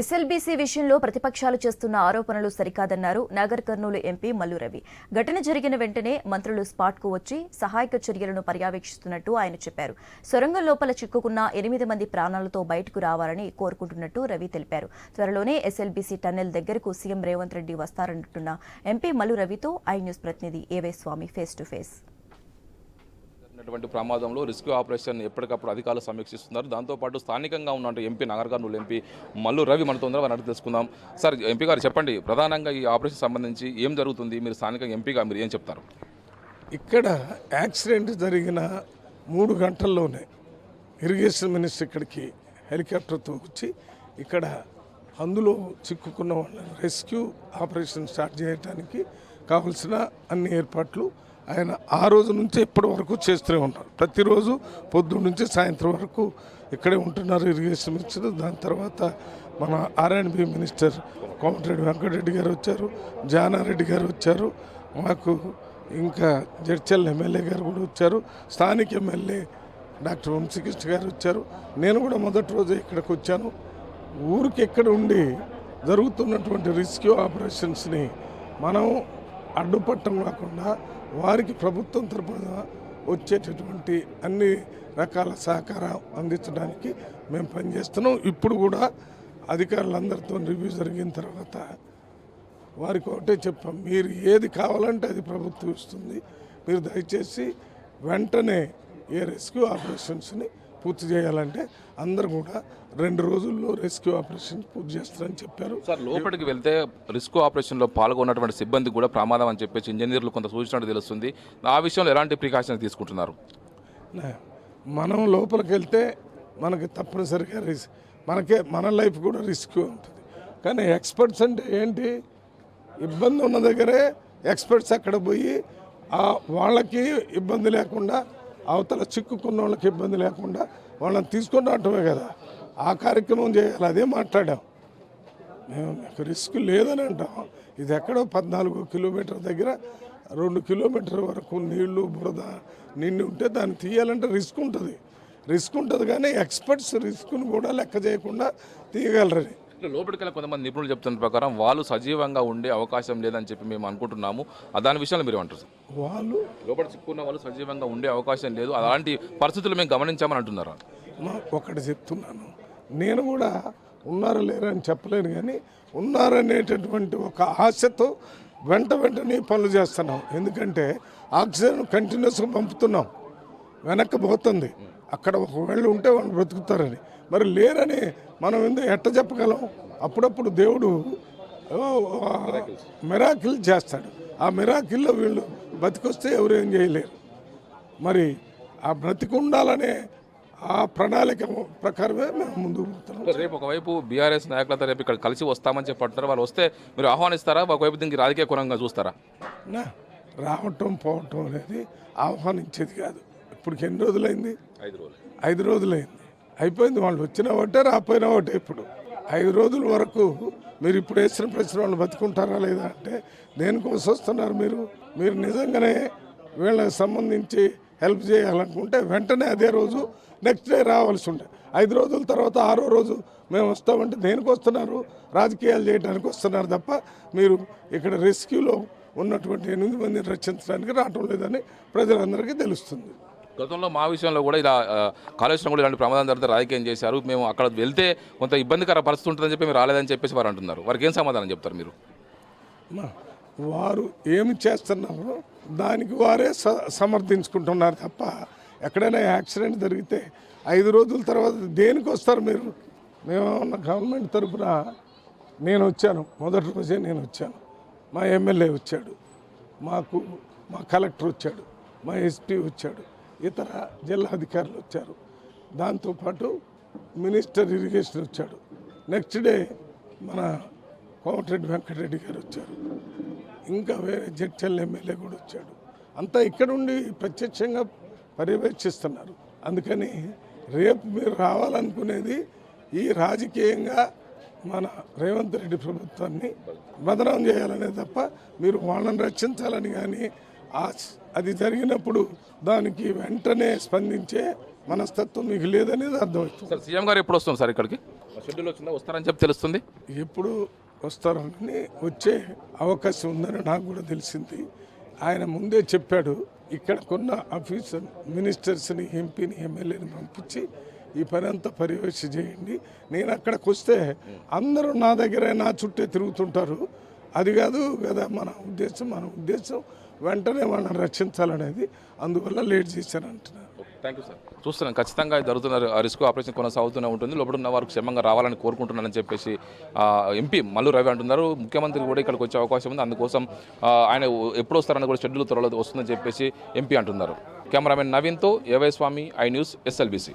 SLBC విషయంలో ప్రతిపక్షాలు చేస్తున్న ఆరోపణలు సరికాదన్నారు నాగర్ కర్నూలు ఎంపీ మల్లు రవి. ఘటన జరిగిన వెంటనే మంత్రులు స్పాట్కు వచ్చి సహాయక చర్యలను పర్యవేక్షిస్తున్నట్టు ఆయన చెప్పారు. సొరంగం లోపల చిక్కుకున్న ఎనిమిది మంది ప్రాణాలతో బయటకు రావాలని కోరుకుంటున్నట్టు రవి తెలిపారు. త్వరలోనే ఎస్ఎల్బీసీ టన్నెల్ దగ్గరకు సీఎం రేవంత్ రెడ్డి వస్తారంటున్న ఎంపీ మల్లు రవితో ఐ న్యూస్ ప్రతినిధి AY Swamy face to face. జరిగినటువంటి ప్రమాదంలో రెస్క్యూ ఆపరేషన్ ఎప్పటికప్పుడు అధికారులు సమీక్షిస్తున్నారు. దాంతోపాటు స్థానికంగా ఉన్న ఎంపీ నగరకర్నూలు ఎంపీ మల్లు రవి మనతో ఉన్నారు. వారిని అడిగి తెలుసుకుందాం. సార్ ఎంపీ గారు చెప్పండి ప్రధానంగా ఈ ఆపరేషన్ సంబంధించి ఏం జరుగుతుంది? మీరు స్థానికంగా ఎంపీగా మీరు ఏం చెప్తారు? ఇక్కడ యాక్సిడెంట్ జరిగిన మూడు గంటల్లోనే ఇరిగేషన్ మినిస్టర్ ఇక్కడికి హెలికాప్టర్తో వచ్చి ఇక్కడ అందులో చిక్కుకున్న వాళ్ళని రెస్క్యూ ఆపరేషన్ స్టార్ట్ చేయడానికి కావలసిన అన్ని ఏర్పాట్లు ఆయన ఆ రోజు నుంచి ఇప్పటి వరకు చేస్తూనే ఉన్నారు. ప్రతిరోజు పొద్దున్న నుంచి సాయంత్రం వరకు ఇక్కడే ఉంటున్నారు ఇరిగేషన్ మినిస్టర్. దాని తర్వాత మన ఆర్ఎండ్బి మినిస్టర్ కోమటిరెడ్డి వెంకటరెడ్డి గారు వచ్చారు జానారెడ్డి గారు వచ్చారు మాకు ఇంకా జడ్చల్ ఎమ్మెల్యే గారు కూడా వచ్చారు స్థానిక ఎమ్మెల్యే డాక్టర్ వంశీకృష్ణ గారు వచ్చారు. నేను కూడా మొదటి రోజు ఇక్కడికి వచ్చాను. ఊరికి ఎక్కడ ఉండి జరుగుతున్నటువంటి రెస్క్యూ ఆపరేషన్స్ని మనం అడ్డుపట్టం కాకుండా వారికి ప్రభుత్వం తరపున వచ్చేటటువంటి అన్ని రకాల సహకారం అందించడానికి మేము పనిచేస్తున్నాం. ఇప్పుడు కూడా అధికారులందరితో రివ్యూ జరిగిన తర్వాత వారికి ఒకటే చెప్పాం మీరు ఏది కావాలంటే అది ప్రభుత్వం ఇస్తుంది. మీరు దయచేసి వెంటనే ఏ రెస్క్యూ ఆపరేషన్స్ని పూర్తి చేయాలంటే అందరు కూడా రెండు రోజుల్లో రెస్క్యూ ఆపరేషన్ పూర్తి చేస్తారని చెప్పారు. సార్ లోపలికి వెళ్తే రిస్క్ ఆపరేషన్లో పాల్గొన్నటువంటి సిబ్బంది కూడా ప్రమాదం అని చెప్పేసి ఇంజనీర్లు కొంత సూచించినట్టు తెలుస్తుంది. ఆ విషయంలో ఎలాంటి ప్రికాషన్స్ తీసుకుంటున్నారు? మనం లోపలికి వెళ్తే మనకి తప్పనిసరిగా రిస్క్ మనకే మన లైఫ్ కూడా రిస్క్ ఉంటుంది. కానీ ఎక్స్పర్ట్స్ అంటే ఏంటి? ఇబ్బంది ఉన్న దగ్గరే ఎక్స్పర్ట్స్ అక్కడ పోయి వాళ్ళకి ఇబ్బంది లేకుండా అవతల చిక్కుకున్న వాళ్ళకి ఇబ్బంది లేకుండా వాళ్ళని తీసుకొని రావటమే కదా. ఆ కార్యక్రమం చేయాలి అదే మాట్లాడాం. మేము మీకు రిస్క్ లేదని అంటాం. ఇది ఎక్కడో పద్నాలుగు కిలోమీటర్ దగ్గర రెండు కిలోమీటర్ వరకు నీళ్ళు బురద నిండి ఉంటే దాన్ని తీయాలంటే రిస్క్ ఉంటుంది. రిస్క్ ఉంటుంది కానీ ఎక్స్పర్ట్స్ రిస్క్ను కూడా లెక్క చేయకుండా తీయగలరని. లోపలికి వెళ్ళి కొంతమంది నిపుణులు చెప్తున్న ప్రకారం వాళ్ళు సజీవంగా ఉండే అవకాశం లేదని చెప్పి మేము అనుకుంటున్నాము. దాని విషయంలో మీరు ఏమంటారు సార్? వాళ్ళు లోపల చిక్కున్న వాళ్ళు సజీవంగా ఉండే అవకాశం లేదు. అలాంటి పరిస్థితులు మేము గమనించామని అంటున్నారు? ఒకటి చెప్తున్నాను. నేను కూడా ఉన్నారా లేరా అని చెప్పలేను కానీ ఉన్నారనేటటువంటి ఒక ఆశతో వెంట వెంటనే పనులు చేస్తున్నాం. ఎందుకంటే ఆక్సిజన్ కంటిన్యూస్గా పంపుతున్నాం. వెనక్కి పోతుంది. అక్కడ ఒకవేళ ఉంటే వాళ్ళు బ్రతుకుతారని. మరి లేరని మనం ఎందుకు ఎట్ట చెప్పగలం? అప్పుడప్పుడు దేవుడు మిరాకిల్ చేస్తాడు. ఆ మిరాకిల్లో వీళ్ళు బతికొస్తే ఎవరు ఏం చేయలేరు. మరి ఆ బ్రతికి ఉండాలనే ఆ ప్రణాళిక ప్రకారమే మేము ముందుకు పోతున్నాం. రేపు ఒకవైపు బీఆర్ఎస్ నాయకులతో రేపు ఇక్కడ కలిసి వస్తామని చెప్పి అంటున్నారు. వాళ్ళు వస్తే మీరు ఆహ్వానిస్తారా? ఒకవైపు దీనికి రాజకీయ కోణంగా చూస్తారా? రావటం పోవటం అనేది ఆహ్వానించేది కాదు. ఇప్పుడు ఎన్ని రోజులైంది? ఐదు రోజులు. ఐదు రోజులైంది. అయిపోయింది వాళ్ళు వచ్చిన ఒకటే రాపోయినా ఒకటే ఇప్పుడు. ఐదు రోజుల వరకు మీరు ఇప్పుడు వేసిన ప్రశ్న వాళ్ళు బతుకుంటారా లేదా అంటే దేనికోసం వస్తున్నారు మీరు. మీరు నిజంగానే వీళ్ళకి సంబంధించి హెల్ప్ చేయాలనుకుంటే వెంటనే అదే రోజు నెక్స్ట్ డే రావాల్సి ఉండే. ఐదు రోజుల తర్వాత ఆరో రోజు మేము వస్తామంటే దేనికి వస్తున్నారు? రాజకీయాలు చేయడానికి వస్తున్నారు తప్ప మీరు ఇక్కడ రెస్క్యూలో ఉన్నటువంటి ఎనిమిది మందిని రక్షించడానికి రావటం లేదని ప్రజలందరికీ తెలుస్తుంది. గతంలో మా విషయంలో కూడా ఇలా కాళేశ్వరం కూడా ఇలాంటి ప్రమాదం జరిగితే రాజకీయం చేశారు. మేము అక్కడ వెళ్తే కొంత ఇబ్బందికర పరిస్థితి ఉంటుందని చెప్పి మీరు రాలేదని చెప్పేసి వారు అంటున్నారు. వారికి ఏం సమాధానం చెప్తారు మీరు? వారు ఏమి చేస్తున్నారో దానికి వారే స సమర్థించుకుంటున్నారు తప్ప ఎక్కడైనా యాక్సిడెంట్ జరిగితే ఐదు రోజుల తర్వాత దేనికి వస్తారు మీరు? మేము గవర్నమెంట్ తరఫున నేను వచ్చాను. మొదటి రోజే నేను వచ్చాను. మా ఎమ్మెల్యే వచ్చాడు. మాకు మా కలెక్టర్ వచ్చాడు. మా ఎస్పీ వచ్చాడు. ఇతర జిల్లా అధికారులు వచ్చారు. దాంతోపాటు మినిస్టర్ ఇరిగేషన్ వచ్చాడు. నెక్స్ట్ డే మన కోమటిరెడ్డి వెంకటరెడ్డి గారు వచ్చారు. ఇంకా వేరే జడ్చల్ ఎమ్మెల్యే కూడా వచ్చాడు. అంతా ఇక్కడ ఉండి ప్రత్యక్షంగా పర్యవేక్షిస్తున్నారు. అందుకని రేపు మీరు రావాలనుకునేది ఈ రాజకీయంగా మన రేవంత్ రెడ్డి ప్రభుత్వాన్ని బదనం చేయాలనే తప్ప మీరు వాళ్ళని రక్షించాలని కానీ అది జరిగినప్పుడు దానికి వెంటనే స్పందించే మనస్తత్వం మీకు లేదనేది అర్థమవుతుంది. సార్ సీఎం గారు ఎప్పుడు వస్తుంది సార్ ఇక్కడికి? షెడ్యూల్ వచ్చిందా? వస్తారని చెప్పి తెలుస్తుంది. ఎప్పుడు వస్తారని వచ్చే అవకాశం ఉందని నాకు కూడా తెలిసింది. ఆయన ముందే చెప్పాడు ఇక్కడ కొన్న ఆఫీసర్ మినిస్టర్స్ని ఎంపీని ఎమ్మెల్యేని పంపించి ఈ పని అంతా పర్యవేక్ష చేయండి. నేను అక్కడికి వస్తే అందరూ నా దగ్గర నా చుట్టే తిరుగుతుంటారు. అది కాదు కదా మన ఉద్దేశం మన ఉద్దేశం వెంటనే మనం రక్షించాలనేది అందువల్ల లేట్ చేశాను థ్యాంక్ యూ సార్ చూస్తున్నాం. ఖచ్చితంగా జరుగుతున్నారు జరుగుతున్న రిస్క్ ఆపరేషన్ కొనసాగుతూనే ఉంటుంది. లోపల ఉన్న వారు క్షేమంగా రావాలని కోరుకుంటున్నానని చెప్పేసి ఎంపీ మల్లు రవి అంటున్నారు. ముఖ్యమంత్రి కూడా ఇక్కడికి వచ్చే అవకాశం ఉంది. అందుకోసం ఆయన ఎప్పుడు వస్తారని కూడా షెడ్యూల్ త్వరలో వస్తుందని చెప్పేసి ఎంపీ అంటున్నారు. Cameraman నవీన్తో AY Swamy I News SLBC